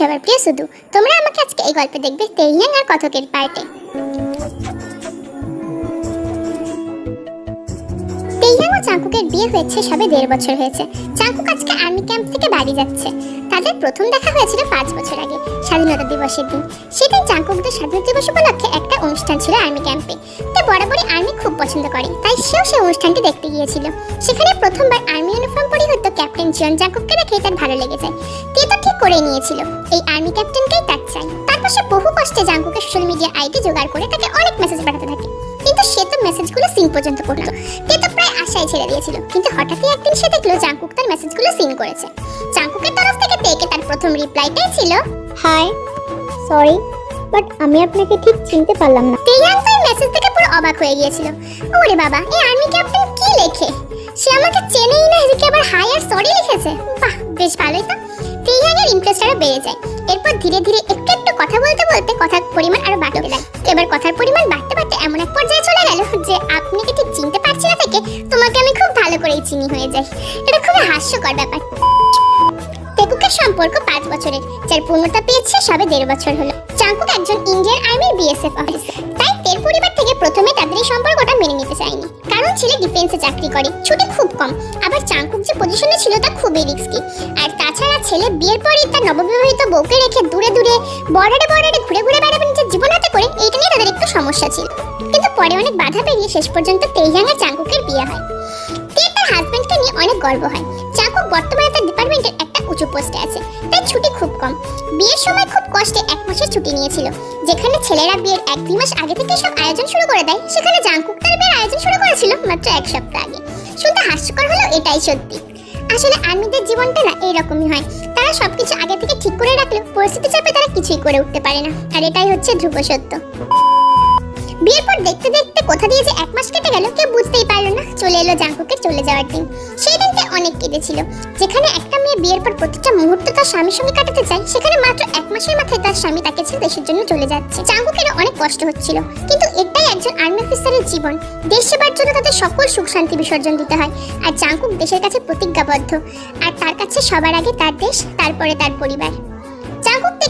সবার প্রিয় শুধু, তোমরা আমাকে আজকে এই গল্পে দেখবে তেইয়াং আর কথকের পার্টে তেইয়াং ও চাঙ্কুকের বিয়ে হয়েছে সবে দেড় বছর হয়েছে। চাঙ্কুক আজকে আর্মি ক্যাম্প থেকে বাড়ি যাচ্ছে। তাদের প্রথম দেখা হয়েছিল পাঁচ বছর আগে, স্বাধীনতা দিবসের দিন। সেদিন চাঙ্কুকদের স্বাধীনতা দিবস উপলক্ষে একটা অনুষ্ঠান ছিল আর্মি ক্যাম্পে। তে বরাবরই আর্মি খুব পছন্দ করে, তাই সেও সেই অনুষ্ঠানটি দেখতে গিয়েছিল। সেখানে প্রথমবার আর্মি ইউনিফর্ম পরিহিত ক্যাপ্টেন জিয়ন জাঙ্কুককে দেখে তার ভালো লেগে যায়। তে তো ঠিক করে নিয়েছিল, এই আর্মি ক্যাপ্টেনকেই তার চাই। তারপর সে বহু কষ্টে জাঙ্কুকের সোশ্যাল মিডিয়া আইডি জোগাড় করে তাকে অনেক মেসেজ পাঠাতে থাকে। কিন্তু সে তো মেসেজগুলো সিন পর্যন্ত করল। তে তো প্রায় আশায় ছেড়ে দিয়েছিল, কিন্তু হঠাৎই একদিন সে দেখল জাঙ্কুক তার মেসেজগুলো সিন করেছে। জাঙ্কুকের তরফ থেকে তার প্রথম রিপ্লাইটাই ছিল হাই সরি বাট আমি আপনাকে ঠিক চিনতে পারলাম না। তেয়াং তো মেসেজ থেকে পুরো অবাক হয়ে গিয়েছিল। ওরে বাবা, এই আর্মি ক্যাপ্টেন কি লেখে? সে আমাকে চেনেই না, এদিকে আবার হাই আর সরি লিখেছে। বাহ, বেশ ভালোই তো। তেয়াং এর ইন্টারেস্ট আরও বেড়ে যায়। এরপর ধীরে ধীরে একটু একটু কথা বলতে বলতে কথার পরিমাণ আরও বাড়তে লাগে এবার কথার পরিমাণ বাড়তে বাড়তে এমন এক পর্যায়ে চলে গেল যে আপনি কি ঠিক চিনতে পারছি না থেকে তোমাকে আমি খুব ভালো করেই চিনি হয়ে যাই। এটা খুবই হাস্যকর ব্যাপার। তেকুকের সম্পর্ক পাঁচ বছরের, যার পূর্ণতা পেয়েছে সবে দেড় বছর হলো। চাঙ্কুক একজন ইন্ডিয়ান আর্মির বিএসএফ অফিসার তাই তের পরিবার থেকে প্রথমে তাদের এই সম্পর্কটা মেনে নিতে চায়নি। কারণ ছেলে ডিফেন্সে চাকরি করে, ছুটি খুব কম। আবার চাঙ্কুক যে পজিশনে ছিল তা খুবই রিস্কি আর তাছাড়া ছেলে বিয়ের পরই তার নববিবাহিত বউকে রেখে দূরে দূরে, বর্ডারে বর্ডারে ঘুরে ঘুরে বেড়াবেন নিজের জীবন হাতে করে, এইটা নিয়ে তাদের একটু সমস্যা ছিল। কিন্তু পরে অনেক বাধা পেরিয়ে শেষ পর্যন্ত তেইয়াং আর চাঙ্কুকের বিয়ে হয়। তার হাজবেন্ডকে নিয়ে অনেক গর্ব হয়। চাকুক বর্তমানে তার ডিপার্টমেন্টের একটা উঁচু পোস্টে আছে। তাই ছুটি খুব কম। বিয়ের সময় খুব কষ্টে এক মাসের ছুটি নিয়েছিল। যেখানে ছেলেরা বিয়ের এক দুই মাস আগে থেকে সব আয়োজন শুরু করে দেয়, সেখানে জাংকুক তার বিয়ের আয়োজন শুরু করেছিল মাত্র এক সপ্তাহ আগে। শুনতে হাস্যকর হলেও এটাই সত্যি। আসলে আর্মিদের জীবনটা না এইরকমই হয়। তারা সবকিছু আগে থেকে ঠিক করে রাখলেও পরিস্থিতি চাপে তারা কিছুই করে উঠতে পারে না। আর এটাই হচ্ছে ধ্রুব সত্য। বিয়ের পর দেখতে দেখতে কোথা দিয়ে যে এক মাস কেটে গেল কেউ বুঝতেই পারল না। চলে এলো জাঙ্কুকের চলে যাওয়ার দিন। সেই দিনটা অনেক কেঁদেছিল যেখানে একটা মেয়ে বিয়ের পর প্রতিটা মুহূর্ত তার স্বামীর সঙ্গে কাটাতে চায়, সেখানে মাত্র এক মাসের মাথায় তার স্বামী তাকে ছেড়ে দেশের জন্য চলে যাচ্ছে। জাঙ্কুকেরও অনেক কষ্ট হচ্ছিল, কিন্তু এটাই একজন আর্মি অফিসারের জীবন। দেশ সেবার জন্য তাদের সকল সুখ শান্তি বিসর্জন দিতে হয়, আর জাঙ্কুক দেশের কাছে প্রতিজ্ঞাবদ্ধ। আর তার কাছে সবার আগে তার দেশ, তারপরে তার পরিবার।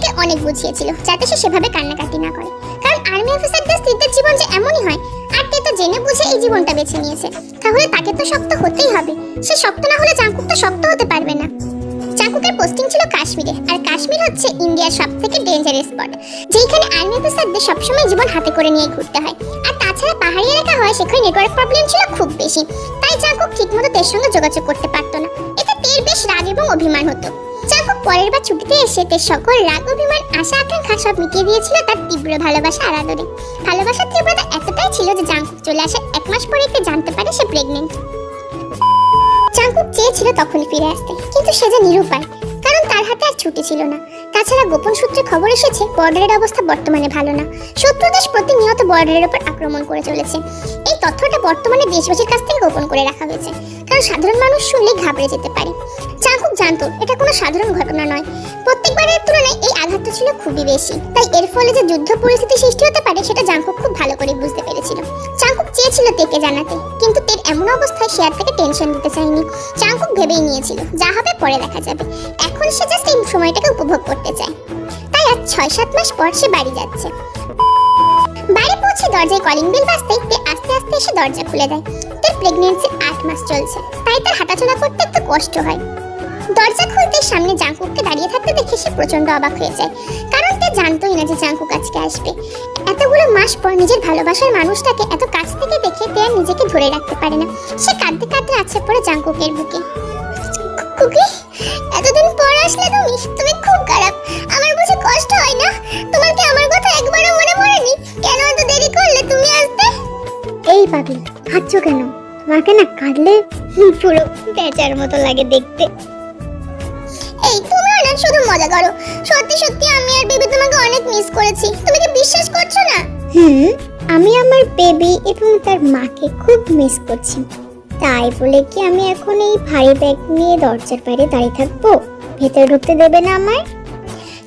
থেকে অনেক বুঝিয়েছিল যাতে সে সেভাবে কান্নাকাটি না করে। কারণ আর্মি অফিসারদের স্ত্রীদের জীবন যে এমনই হয়, আর তে তো জেনে বুঝে এই জীবনটা বেছে নিয়েছে। তাহলে তাকে তো শক্ত হতেই হবে। সে শক্ত না হলে চাকুক তো শক্ত হতে পারবে না। চাকুকের পোস্টিং ছিল কাশ্মীরে, আর কাশ্মীর হচ্ছে ইন্ডিয়ার সব থেকে ডেঞ্জারাস স্পট যেখানে আর্মি অফিসারদের সবসময় জীবন হাতে করে নিয়ে ঘুরতে হয়। আর তাছাড়া পাহাড়ি এলাকা হয় সেখানে নেটওয়ার্ক প্রবলেম ছিল খুব বেশি। তাই চাকুক ঠিকমতো তের সঙ্গে যোগাযোগ করতে পারতো না। এতে তের বেশ রাগ এবং অভিমান হতো। চাকুক পরের বার ছুটিতে এসে তের সকল রাগ অভিমান, আশা, আকাঙ্ক্ষা সব মিটিয়ে দিয়েছিল তার তীব্র ভালোবাসা আর আদরে। ভালোবাসার তীব্রতা এতটাই ছিল যে জাঙ্কুক চলে আসে এক মাস পরে তে জানতে পারে সে প্রেগনেন্ট চাঙ্কুক চেয়েছিল তখনই ফিরে আসতে, কিন্তু সে যে নিরুপায়, কারণ তার হাতে আর ছুটি ছিল না। তাছাড়া গোপন সূত্রে খবর এসেছে, বর্ডারের অবস্থা বর্তমানে ভালো না। শত্রু দেশ প্রতিনিয়ত বর্ডারের উপর আক্রমণ করে চলেছে। এই তথ্যটা বর্তমানে দেশবাসীর কাছ থেকে গোপন করে রাখা হয়েছে। কারণ সাধারণ মানুষ শুনলে ঘাবড়ে যেতে পারে। চাঙ্কুক জানতো, এটা কোনো সাধারণ ঘটনা নয়। প্রত্যেকবারের তুলনায় এই আঘাতটা ছিল খুবই বেশি। তাই এর ফলে যে যুদ্ধ পরিস্থিতি সৃষ্টি হতে পারে, সেটা জাঙ্কুক খুব ভালো করে বুঝতে পেরেছিল। চাঙ্কুক চেয়েছিল তেকে জানাতে, কিন্তু তের এমন অবস্থায় সে আর তাকে টেনশন দিতে চায়নি। চাঙ্কুক ভেবেই নিয়েছিল, যা হবে পরে দেখা যাবে। এখন সে জাস্ট এই সময়টাকে উপভোগ করতে চায়। তাই আজ ছয় সাত মাস পর সে বাড়ি যাচ্ছে। বাড়ি পৌঁছে দরজায় কলিং বেল বাজতেই তে আস্তে আস্তে এসে দরজা খুলে দেয়। তার প্রেগনেন্সি আট মাস চলছে। তাই তার হাঁটাচলা করতে একটু কষ্ট হয়। দরজা খুলতে সামনে জাঙ্কুককে দাঁড়িয়ে থাকতে দেখে সে প্রচণ্ড অবাক হয়ে যায়। কারণ তে জানতোই না যে জাঙ্কুক আজকে আসবে। এতগুলো মাস পর নিজের ভালোবাসার মানুষটাকে এত কাছ থেকে দেখে তে নিজেকে ধরে রাখতে পারে না। সে কাঁদতে কাঁদতে আছে পড়ে জাঙ্কুকের বুকে। কুকি এতদিন পর আসলে তুমি? তুমি খুব খারাপ। আমার বুঝে কষ্ট হয় না? তোমার কি আমার কথা একবারও মনে পড়েনি? কেন এত দেরি করলে তুমি আসতে? এই পাগলি হাঁটছ কেন? তোমাকে না কাঁদলে পুরো বেচার মতো লাগে দেখতে। এই তুমিও না শুধু মজা করো। সত্যি সত্যি আমি আর বেবি তোমাকে অনেক মিস করেছি। তুমি কি বিশ্বাস করছ না? হুম আমি আমার বেবি এবং তার মাকে খুব মিস করছি। তাই বলে কি আমি এখন এই ভারী ব্যাগ নিয়ে দরজার বাইরে দাঁড়িয়ে থাকব? ভেতরে ঢুকতে দেবে না আমায়?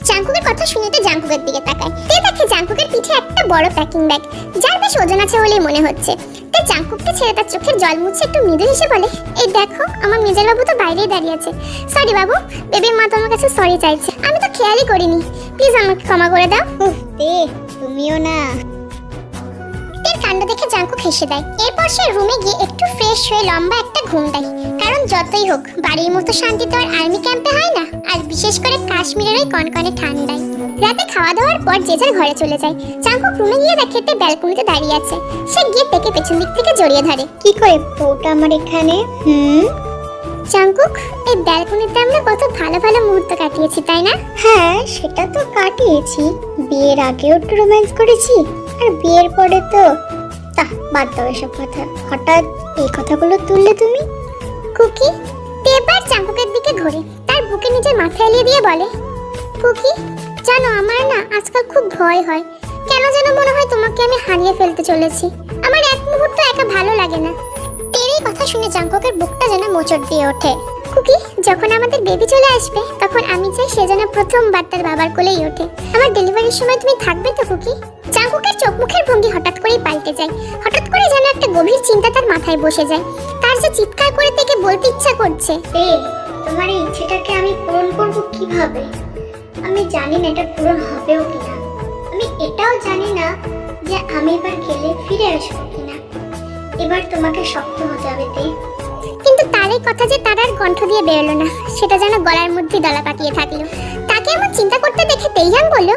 জাঙ্কুকের কথা শুনে তো জাঙ্কুকের দিকে তাকায়। তে দেখে জাঙ্কুকের পিঠে একটা বড় প্যাকিং ব্যাগ যার বেশ ওজন আছে বলেই মনে হচ্ছে। তে জাঙ্কুককে ছেড়ে তার চোখের জল মুছে একটু মৃদু হেসে বলে এই দেখো আমার মেজার বাবু তো বাইরেই দাঁড়িয়ে আছে। সরি বাবু বেবির মা তোমার কাছে সরি চাইছে। আমি তো খেয়ালই করিনি। প্লিজ আমাকে ক্ষমা করে দাও। তুমিও না। এর কাণ্ড দেখে জাঙ্কুক হেসে দেয়। এরপর সে রুমে গিয়ে একটু ফ্রেশ হয়ে লম্বা একটা ঘুম দেয়। কারণ যতই হোক বাড়ির মতো শান্তি তো আর আর্মি ক্যাম্পে হয় না। আর বিশেষ করে কাশ্মীরের ওই কনকনে ঠান্ডায়। রাতে খাওয়া দাওয়ার পর যে যার ঘরে চলে যায়। জাঙ্কুক রুমে গিয়ে দেখে তে ব্যালকনিতে দাঁড়িয়ে আছে। সে গিয়ে তেকে পেছন দিক থেকে জড়িয়ে ধরে। কি করে বউটা আমার এখানে? হুম? জাঙ্কুক এই ব্যালকনিতে আমরা কত ভালো ভালো মুহূর্ত কাটিয়েছি তাই না? হ্যাঁ সেটা তো কাটিয়েছি। বিয়ের আগেও একটু রোম্যান্স করেছি। আর বিয়ের পরে তো তা বাদ দাও এসব কথা। হঠাৎ এই কথাগুলো তুললে তুমি? কুকি তে এবার দিকে ঘুরে। তার বুকে নিজের মাথা এলিয়ে দিয়ে বলে কুকি জানো আমার না আজকাল খুব ভয় হয়। কেন যেন মনে হয় তোমাকে আমি হারিয়ে ফেলতে চলেছি। আমার এক মুহূর্ত একা ভালো লাগে না। তের এই কথা শুনে জাঙ্কুকের বুকটা যেন মোচড় দিয়ে ওঠে। কুকি যখন আমাদের বেবি চলে আসবে তখন আমি চাই সে যেন প্রথমবার তার বাবার কোলেই ওঠে। আমার ডেলিভারির সময় তুমি থাকবে তো কুকি জাঙ্কুকের চোখ মুখের ভঙ্গি হঠাৎ করেই পাল্টে যায়। হঠাৎ করে যেন একটা গভীর চিন্তা তার মাথায় বসে যায়। তার যে চিৎকার করে থেকে বলতে ইচ্ছা করছে তোমার এই ইচ্ছেটাকে আমি পূরণ করব কীভাবে? আমি জানি না এটা পূরণ হবেও কিনা। আমি এটাও জানি না যে আমি এবার গেলে ফিরে আসব কিনা। এবার তোমাকে শক্ত হতে হবে তে। কিন্তু তার এই কথা যে তার আর কণ্ঠ দিয়ে বেরোলো না সেটা যেন গলার মধ্যে দলা পাকিয়ে থাকল। তাকে এমন চিন্তা করতে দেখে তেইয়াং বলল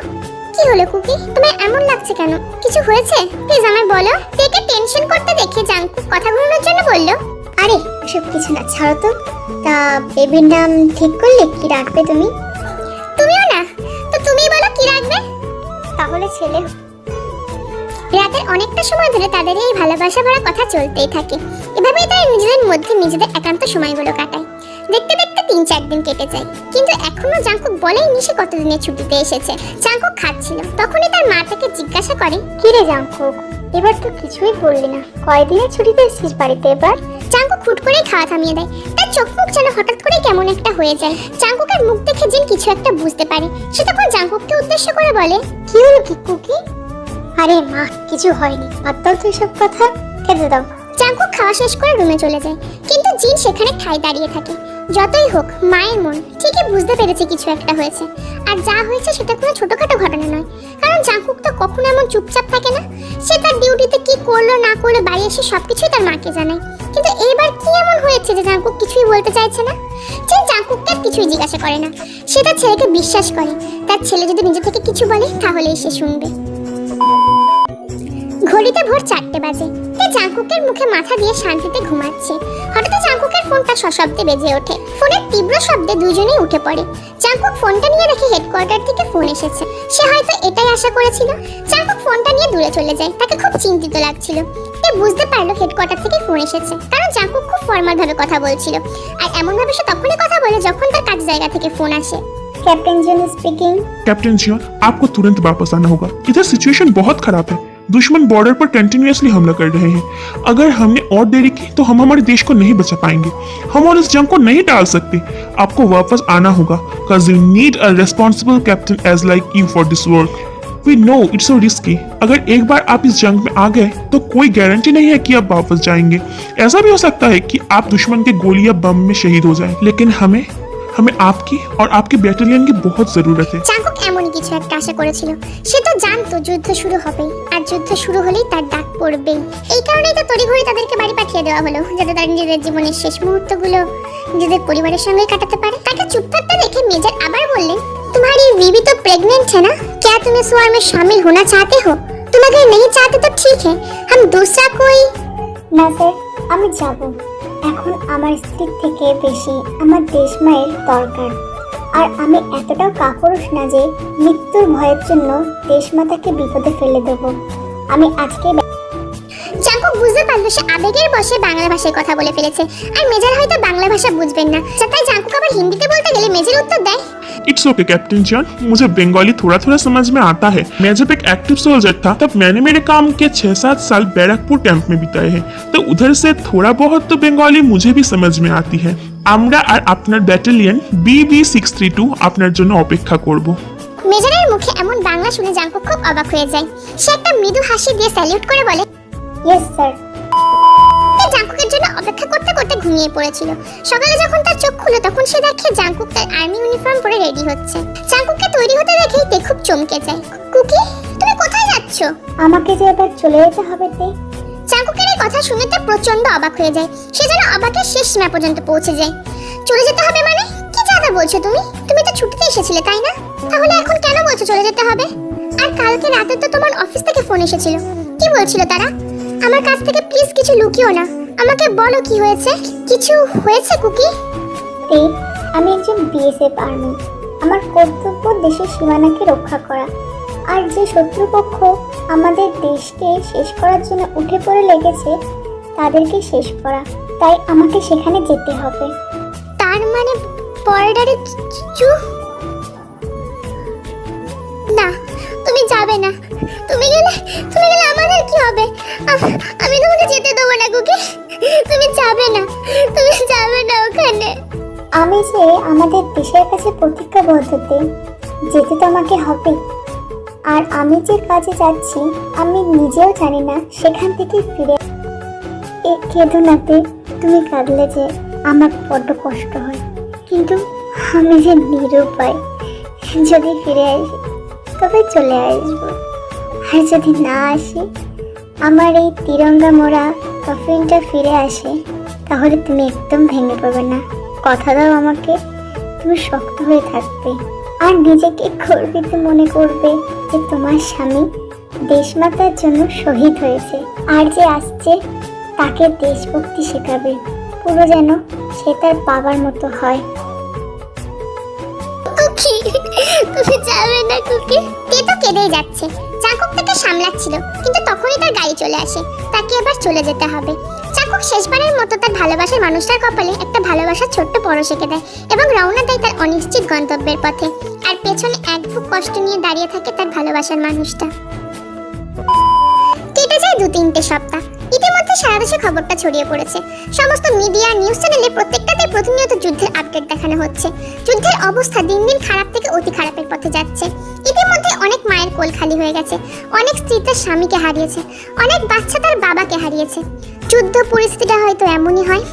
কি হলো কুকি তোমার এমন লাগছে কেন? কিছু হয়েছে? প্লিজ আমায় বলো। তেকে টেনশন করতে দেখে জাঙ্কু কথা ঘুরানোর জন্য বলল। আরে এসব কিছু না ছাড়ো তো। তা বেবির নাম ঠিক করলে কি রাখবে তুমি? তুমিও না? তো তুমিই বলো কি রাখবে? তাহলে ছেলে রাতের অনেকটা সময় ধরে তাদের এই ভালোবাসা ভরা কথা চলতেই থাকে। এভাবেই তারা নিজেদের মধ্যে নিজেদের একান্ত সময়গুলো কাটায়। দেখতে দেখতে তিন চার দিন কেটে যায়। কিন্তু এখনও জাঙ্কুক বলেইনি সে কতদিনের ছুটিতে এসেছে। জাঙ্কুক খাচ্ছিল। তখনই তার মা তাকে জিজ্ঞাসা করে কি রে জাঙ্কুক এবার তো কিছুই বললি না। কয়দিনের ছুটিতে এসেছিস বাড়িতে এবার? জাঙ্কুক হুট করেই খাওয়া থামিয়ে দেয়। তার চোখ মুখ যেন হঠাৎ করে কেমন একটা হয়ে যায়। জাঙ্কুকের মুখ দেখে জিন কিছু একটা বুঝতে পারে। সে তখন জাঙ্কুককে উদ্দেশ্য করে বলে, কি হলো কি? কুকি আরে মা, কিছু হয়নি। বাদ দাও তো এসব কথা। খেতে দাও। জাঙ্কুক খাওয়া শেষ করে রুমে চলে যায়। কিন্তু জিন সেখানে ঠাই দাঁড়িয়ে থাকে। যতই হোক, মায়ের মন, ঠিকই বুঝতে পেরেছে কিছু একটা হয়েছে। আর যা হয়েছে সেটা কোনো ছোটখাটো ঘটনা নয়। কারণ জাঙ্কুক তো কখনো এমন চুপচাপ থাকে না, সে তার ডিউটিতে কি করল, না করল, বাড়ি এসে সবকিছুই তার মাকে জানায়। কিন্তু এইবার কি এমন হয়েছে যে জাঙ্কুক কিছুই বলতে চাইছে না? যে জাঙ্কুককে কিছুই জিজ্ঞাসা করে না। সে তার ছেলেকে বিশ্বাস করে। তার ছেলে যদি নিজে থেকে কিছু বলে, তাহলেই সে শুনবে। ঘড়িতে ভোর চারটে বাজে। তে জাঙ্কুকের মুখে মাথা দিয়ে শান্তিতে ঘুমাচ্ছে। হঠাৎ ফোনটা সশব্দে বেজে ওঠে ফোনের তীব্র শব্দে দুজনেই উঠে পড়ে জাঙ্কুক ফোনটা নিয়ে দেখে হেডকোয়ার্টার থেকে ফোন এসেছে সে হয়তো এটাই আশা করেছিল জাঙ্কুক ফোনটা নিয়ে দূরে চলে যায় তাকে খুব চিন্তিত লাগছিল তে বুঝতে পারলো হেডকোয়ার্টার থেকে ফোন এসেছে কারণ জাঙ্কুক খুব ফর্মাল ভাবে কথা বলছিল আর এমন ভাবে সে তখনই কথা বলে যখন তার কাজ জায়গা থেকে ফোন আসে captain John speaking captain John आपको तुरंत वापस आना होगा इधर सिचुएशन बहुत खराब है दुश्मन बॉर्डर पर कंटिन्यूसली हमला कर रहे हैं। अगर हमने और देरी की तो हम हमारे देश को नहीं बचा पाएँगे। हम और इस जंग को नहीं टाल सकते। आपको वापस आना होगा। Cause we need a responsible captain as like you for this work We know it's so risky. अगर एक बार आप इस जंग में आ गए तो कोई गारंटी नहीं है कि आप वापस जाएँगे। ऐसा भी हो सकता है कि आप दुश्मन के गोली या बम में शहीद हो जाएँ। लेकिन हमें हमें आपकी और आपके बैटालियन की बहुत जरूरत है জাঙ্কুক এমনই কিছু একটা আশা করেছিল সে তো জানতো যুদ্ধ শুরু হবে আর যুদ্ধ শুরু হলেই তার ডাক পড়বেই এই কারণেই তো তড়িঘড়ি তাদেরকে বাড়ি পাঠিয়ে দেওয়া হলো যাতে তারা নিজেদের জীবনের শেষ মুহূর্তগুলো নিজেদের পরিবারের সঙ্গে কাটাতে পারে তাকে চুপ থাকতে দেখে মেজর আবার বললেন तुम्हारी बीवी तो प्रेग्नेंट है ना क्या तुम इस वार में शामिल होना चाहते हो तुम अगर नहीं चाहते तो ठीक है हम दूसरा कोई না স্যার আমি যাব এখন আমার স্ত্রীর থেকে বেশি আমার দেশ মায়ের দরকার। আর আমি এতটাও কাপুরুষ না যে মৃত্যুর ভয়ের জন্য দেশমাতাকে বিপদে ফেলে দেব। আমি আজকে জাঙ্কুক বুঝতে পারলো সে আবেগের বসে বাংলা ভাষায় কথা বলে ফেলেছে আর মেজর হয়তো বাংলা ভাষা বুঝবেন না তাই জাঙ্কুক আবার হিন্দিতে বলতে গেলে মেজর উত্তর দেয় इट्स ओके कैप्टन जॉन मुझे बंगाली थोड़ा थोड़ा समझ में आता है मैं जब एक एक्टिव सोल्जर था तब मैंने मेरे काम के छह सात साल बैरकपुर कैंप में बिताए हैं तो उधर से थोड़ा बहुत तो बंगाली मुझे भी समझ में आती है আমরা আর আপনার battalion BB six three two আপনার জন্য অপেক্ষা করব মুখে এমন বাংলা শুনে জাঙ্কুক খুব অবাক হয়ে যায় সে একটা মৃদু হাসি দিয়ে স্যালিউট করে বলে ইয়েস স্যার জাঙ্কুকের জন্য অপেক্ষা করতে করতে ঘুমিয়ে পড়েছিল। সকালে যখন তার চোখ খুলে তখন সে দেখে জাঙ্কুক তার আর্মি ইউনিফর্ম পরে রেডি হচ্ছে। জাঙ্কুককে তৈরি হতে দেখেই তে খুব চমকে যায়। কুকি তুমি কোথায় যাচ্ছ? আমাকে যে এবার চলে যেতে হবে তে। জাঙ্কুকের এই কথা শুনে তে প্রচণ্ড অবাক হয়ে যায়। সে যেন অবাকের শেষ সীমা পর্যন্ত পৌঁছে যায়। চলে যেতে হবে মানে? কি জাদা বলছো তুমি? তুমি তো ছুটিতে এসেছিলে তাই না? তাহলে এখন কেন বলছো চলে যেতে হবে? আর কালকে রাতে তো তোমার অফিস থেকে ফোন এসেছিল। কি বলছিল তারা? আমার কাছ থেকে প্লিজ কিছু লুকিও না। আমাকে বলো কি হয়েছে? কিছু হয়েছে কুকি? তে আমি একজন বিএসএফ আর্মি আমার কর্তব্য দেশের সীমানাকে রক্ষা করা। আর যে শত্রুপক্ষ আমাদের দেশকে শেষ করার জন্য উঠে পড়ে লেগেছে তাদেরকে শেষ করা। তাই আমাকে সেখানে যেতে হবে। তার মানে বর্ডারে চু না তুমি যাবে না। তুমি গেলে তুমি গেলে যে আমাদের দেশের কাছে প্রতিজ্ঞাবদ্ধতে যেতে তো আমাকে হবে। আর আমি যে কাজে যাচ্ছি, আমি নিজেও জানি না সেখান থেকে ফিরে এ কেঁদো নাতে তুমি কাঁদলে যে আমার বড্ড কষ্ট হয়। কিন্তু আমি যে নিরুপায়, যদি ফিরে আসি, তবে চলে আসব। আর যদি না আসি, আমার এই তিরঙ্গা মোড়া কফিনটা ফিরে আসে, তাহলে তুমি একদম ভেঙে পড়বে না। কথা দাও আমাকে, তুমি শক্ত হয়ে থাকবে। আর নিজেকে গর্বিত মনে করবে যে তোমার স্বামী দেশমাতার জন্য শহীদ হয়েছে। আর যে আসছে, তাকে দেশভক্তি শেখাবে। পুরো যেন সে তার বাবার মতো হয়। তুমি যাবে না কুকি তে তো কেঁদেই যাচ্ছে। চাকুক তাকে সামলাচ্ছিল, কিন্তু তখনই তার গাড়ি চলে আসে। তাকে এবার চলে যেতে হবে। চাকুক শেষবারের মতো তার ভালোবাসার মানুষটার কপালে একটা ভালোবাসার ছোট্ট পরশ এঁকে দেয় এবং রওনা দেয় তার অনিশ্চিত গন্তব্যের পথে। আর পেছনে এক বুক কষ্ট নিয়ে দাঁড়িয়ে থাকে তার ভালোবাসার মানুষটা। কেটে যায় দু তিনটে সপ্তাহ। ইতিমধ্যে সারা দেশে খবরটা ছড়িয়ে পড়েছে। সমস্ত মিডিয়া, নিউজ চ্যানেলে প্রত্যেকটাতে প্রতিনিয়ত যুদ্ধের আপডেট দেখানো হচ্ছে। যুদ্ধের অবস্থা দিন দিন খারাপ থেকে অতি খারাপের পথে যাচ্ছে। ইতিমধ্যে অনেক মায়ের কোল খালি হয়ে গেছে। অনেক স্ত্রী তার স্বামীকে হারিয়েছে। অনেক বাচ্চা তার বাবাকে হারিয়েছে। যুদ্ধ পরিস্থিতিটা হয়তো এমনই হয়।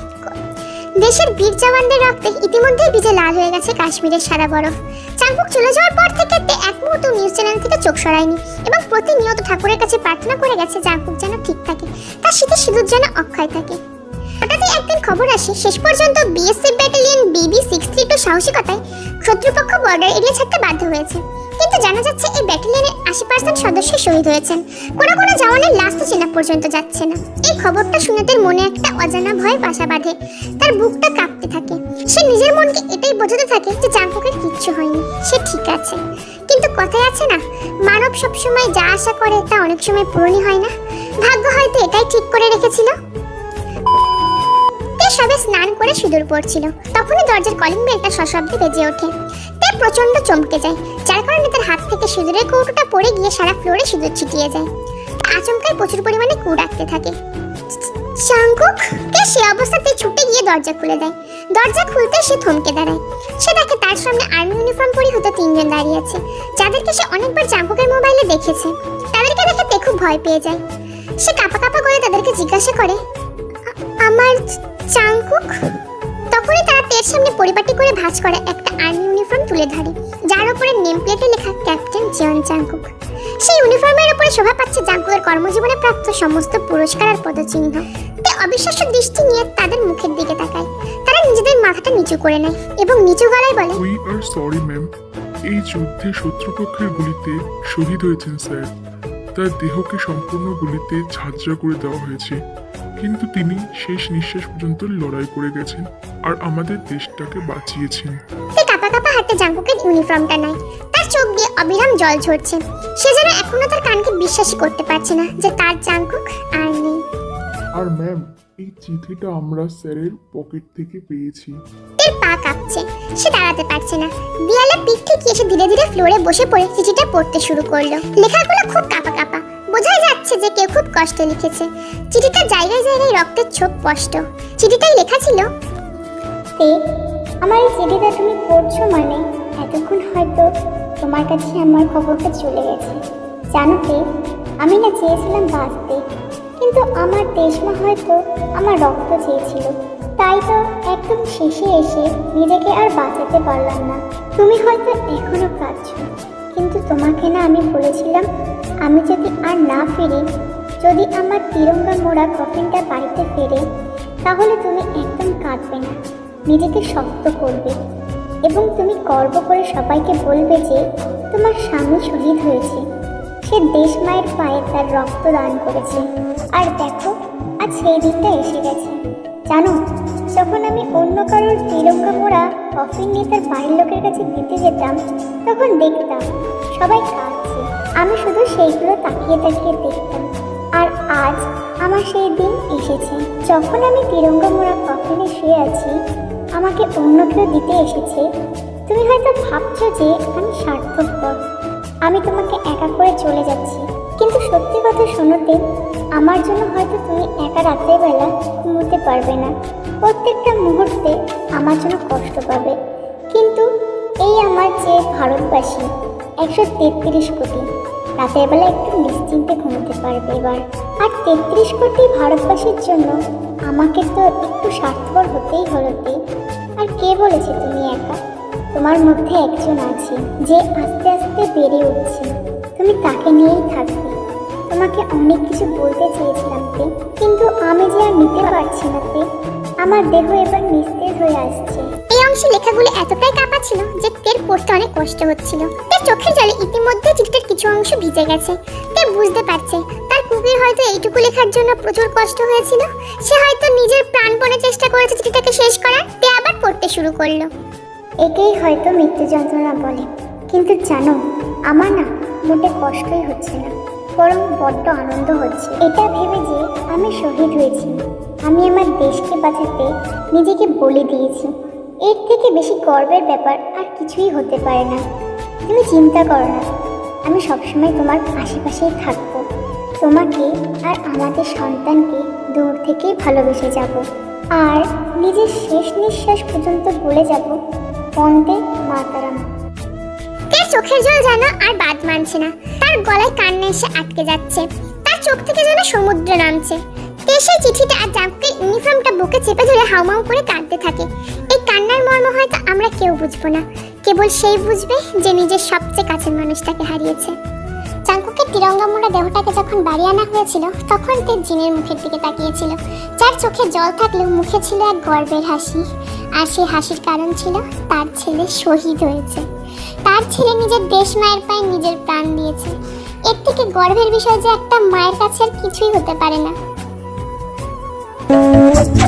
দেশের বীর জওয়ানদের রক্তে ইতিমধ্যেই ভিজে লাল হয়ে গেছে কাশ্মীরের সারা বরফ। চাঙ্কুক চলে যাওয়ার পর থেকে এক মুহূর্ত নিউজ চ্যানেল থেকে চোখ সরায়নি এবং প্রতিনিয়ত ঠাকুরের কাছে প্রার্থনা করে গেছে চাঙ্কুক যেন ঠিক থাকে, তার শীতের সিঁদুর যেন অক্ষয় থাকে। হঠাৎই একদিন খবর আসে, শেষ পর্যন্ত BSF battalion BB six three two সাহসিকতায় শত্রুপক্ষ বর্ডার এরিয়া ছাড়তে বাধ্য হয়েছে। কিন্তু জানা যাচ্ছে এই ব্যাটালিয়নের আশি পার্সেন্ট সদস্য শহীদ হয়েছেন। কোনো কোনো জওয়ানের লাশ তো চেনা পর্যন্ত যাচ্ছে না। এই খবরটা শুনে তার মনে একটা অজানা ভয় বাসা বাঁধে। তার বুকটা কাঁপতে থাকে। সে নিজের মনকে এটাই বোঝাতে থাকে যে জাঙ্কুকের কিচ্ছু হয়নি। সে ঠিক আছে। কিন্তু কথায় আছে না, মানব সবসময় যা আশা করে তা অনেক সময় পূরণই হয় না। ভাগ্য হয়তো এটাই ঠিক করে রেখেছিল। তে সবে স্নান করে সিঁদুর পড়ছিল। তখনই দরজার কলিং বেলটা সশব্দে বেজে ওঠে। তে প্রচণ্ড চমকে যায়, যার কারণে তার হাত থেকে সিঁদুরের কৌটোটা পড়ে গিয়ে সারা ফ্লোরে সিঁদুর ছিটিয়ে যায়। আচমকায় প্রচুর পরিমাণে কু ডাকতে থাকে। শাঙ্কুক তে সে অবস্থাতে ছুটে গিয়ে দরজা খুলে দেয়। দরজা খুলতে সে থমকে দাঁড়ায়। সে দেখে তার সামনে আর্মি ইউনিফর্ম পরিহিত তিনজন দাঁড়িয়ে আছে, যাদেরকে সে অনেকবার চাঙ্কুকের মোবাইলে দেখেছে। তাদেরকে দেখে তে খুব ভয় পেয়ে যায়। সে কাপা কাপা করে তাদেরকে জিজ্ঞাসা করে আমার চাঙ্কুক তখনই তারা তের সামনে পরিপাটি করে ভাঁজ করা একটা আর্মি ইউনিফর্ম তুলে ধরে, যার উপরে নেম প্লেটে লেখা ক্যাপ্টেন জিয়ন চাঙ্কুক সেই ইউনিফর্মের উপরে শোভা পাচ্ছে জাঙ্কুকের কর্মজীবনে প্রাপ্ত সমস্ত পুরস্কার আর পদচিহ্ন। তে অবিশ্বাস্য দৃষ্টি নিয়ে তাদের মুখের দিকে তাকায়। তারা নিজেদের মাথাটা নিচু করে নেয় এবং নিচু গলায় বলে উই আর সরি ম্যাম এই যুদ্ধে শত্রুপক্ষের গুলিতে শহীদ হয়েছেন, স্যার। তার দেহকে সম্পূর্ণ গুলিতে ঝাঁঝরা করে দেওয়া হয়েছে। কিন্তু তিনি শেষ নিঃশ্বাস পর্যন্ত লড়াই করে গেছেন আর আমাদের দেশটাকে বাঁচিয়েছেন। তে কাপা কাপা হাতে জাঙ্কুকের ইউনিফর্মটা নেয় তার চোখ দিয়ে অবিরাম জল ঝরছে। সে যেন এখনও তার কানকে বিশ্বাসই করতে পারছে না যে তার জাঙ্কুক আর নেই। আর ম্যাম এই চিঠিটা আমরা স্যারের পকেট থেকে পেয়েছি। তের পা কাঁপছে। সে দাঁড়াতে পারছে না। দেয়ালে পিঠ ঠেকিয়ে সে ধীরে ধীরে ফ্লোরে বসে পড়ে চিঠিটা পড়তে শুরু করল। লেখাগুলো খুব কাঁপা কাঁপা। বোঝাই যাচ্ছে যে কেউ খুব কষ্ট লিখেছে। চিঠিটা জায়গায় জায়গায় রক্তের ছোপ স্পষ্ট। চিঠিটাই লেখা ছিল তে আমার এই চিঠিটা তুমি পড়ছো মানে? এতক্ষণ হয়তো তোমার কাছে আমার খবরটা চলে গেছে। জানো কি? আমি না চেয়েছিলাম বাঁচতে, কিন্তু আমার দেশমা হয়তো আমার রক্ত চেয়েছিল। তাই তো একদম শেষে এসে নিজেকে আর বাঁচাতে পারলাম না। তুমি হয়তো এখনও কাঁদছো, কিন্তু তোমাকে না আমি বলেছিলাম আমি যদি আর না ফিরি, যদি আমার তিরঙ্গা মোড়া কফিনটা বাড়িতে ফেরে, তাহলে তুমি একদম কাঁদবে না, নিজেকে শক্ত করবে। এবং তুমি গর্ব করে সবাইকে বলবে যে, তোমার স্বামী শহীদ হয়েছে। সে দেশ মায়ের পায়ে তার রক্ত দান করেছে। আর দেখো, আজ সেই দিনটা এসে গেছে। জানো, যখন আমি অন্য কারোর তিরঙ্গা মোড়া কফিন নিয়ে তার বাড়ির লোকের কাছে দিতে যেতাম, তখন দেখতাম সবাই কাঁদছে। আমি শুধু সেইগুলো তাকিয়ে তাকিয়ে দেখতাম। আর আজ আমার সেই দিন এসেছে। যখন আমি তিরঙ্গা মোড়া কফিনে শুয়ে আছি, আমাকে অন্য কেউ দিতে এসেছে। তুমি হয়তো ভাবছ যে আমি স্বার্থপর। আমি তোমাকে একা করে চলে যাচ্ছি। কিন্তু সত্যি কথা শোনোতে আমার জন্য হয়তো তুমি একা রাত্রেবেলা ঘুমোতে পারবে না। প্রত্যেকটা মুহূর্তে আমার জন্য কষ্ট পাবে। কিন্তু এই আমার যে ভারতবাসী একশো তেত্রিশ কোটি। রাতের বেলা একটু নিশ্চিন্তে ঘুমোতে পারবে এবার। আর তেত্রিশ কোটি ভারতবাসীর জন্য আমাকে তো একটু স্বার্থপর হতেই হলো তে। আর কে বলেছে তুমি একা? তোমার মধ্যে একজন আছে, যে আস্তে আস্তে বেড়ে উঠছে। তুমি তাকে নিয়েই থাকবে। তোমাকে অনেক কিছু বলতে চেয়েছিলাম তে, কিন্তু আমি যে আর নিতে পারছি না তে আমার দেহ এবার নিস্তেজ হয়ে আসছে। এই অংশে লেখাগুলো এতটাই কাঁপা ছিল যে তের পড়তে অনেক কষ্ট হচ্ছিল। তার চোখের জলে ইতিমধ্যে চিঠিটার কিছু অংশ ভিজে গেছে। তে বুঝতে পারছে? তার কুকুর হয়তো এইটুকু লেখার জন্য প্রচুর কষ্ট হয়েছিল। সে হয়তো নিজের প্রাণপণে চেষ্টা করেছে চিঠিটাকে শেষ করার। তে আবার পড়তে শুরু করল। একেই হয়তো মৃত্যু যন্ত্রণা বলে। কিন্তু জানো আমার না মোটে কষ্টই হচ্ছে না। বরং বড্ড আনন্দ হচ্ছে। এটা ভেবে যে আমি শহীদ হয়েছি। আমি আমার দেশকে বাঁচাতে নিজেকে বলে দিয়েছি। এর থেকে বেশি গর্বের ব্যাপার আর কিছুই হতে পারে না। তুমি চিন্তা করো না। আমি সবসময় তোমার আশেপাশেই থাকব। তোমাকে আর আমাদের সন্তানকে দূর থেকেই ভালোবেসে যাব। আর নিজের শেষ নিঃশ্বাস পর্যন্ত বলে যাব বন্দে মাতারাম। তের চোখের জল যেন আর বাদ মানছে না। তার গলায় কান্না এসে আটকে যাচ্ছে। তার চোখ থেকে যেন সমুদ্র নামছে। সেই চিঠিটা আর জাঙ্কুকের ইউনিফর্মটা বুকে চেপে ধরে হাউমাউ করে কাঁদতে থাকে। এই কান্নার মর্ম হয়তো আমরা কেউ বুঝব না। কেবল সেই বুঝবে যে নিজের সবচেয়ে কাছের মানুষটাকে হারিয়েছে। চাঙ্কুকের তিরঙ্গা মোড়া দেহটাকে যখন বাড়ি আনা হয়েছিল, তখন তে জিনের মুখের দিকে তাকিয়েছিল। যার চোখে জল থাকলেও মুখে ছিল এক গর্বের হাসি। আর সেই হাসির কারণ ছিল তার ছেলে শহীদ হয়েছে। তার ছেলে নিজের দেশ মায়ের পায়ে নিজের প্রাণ দিয়েছে। এর থেকে গর্বের বিষয় যে একটা মায়ের কাছে আর কিছুই হতে পারে না। Oh,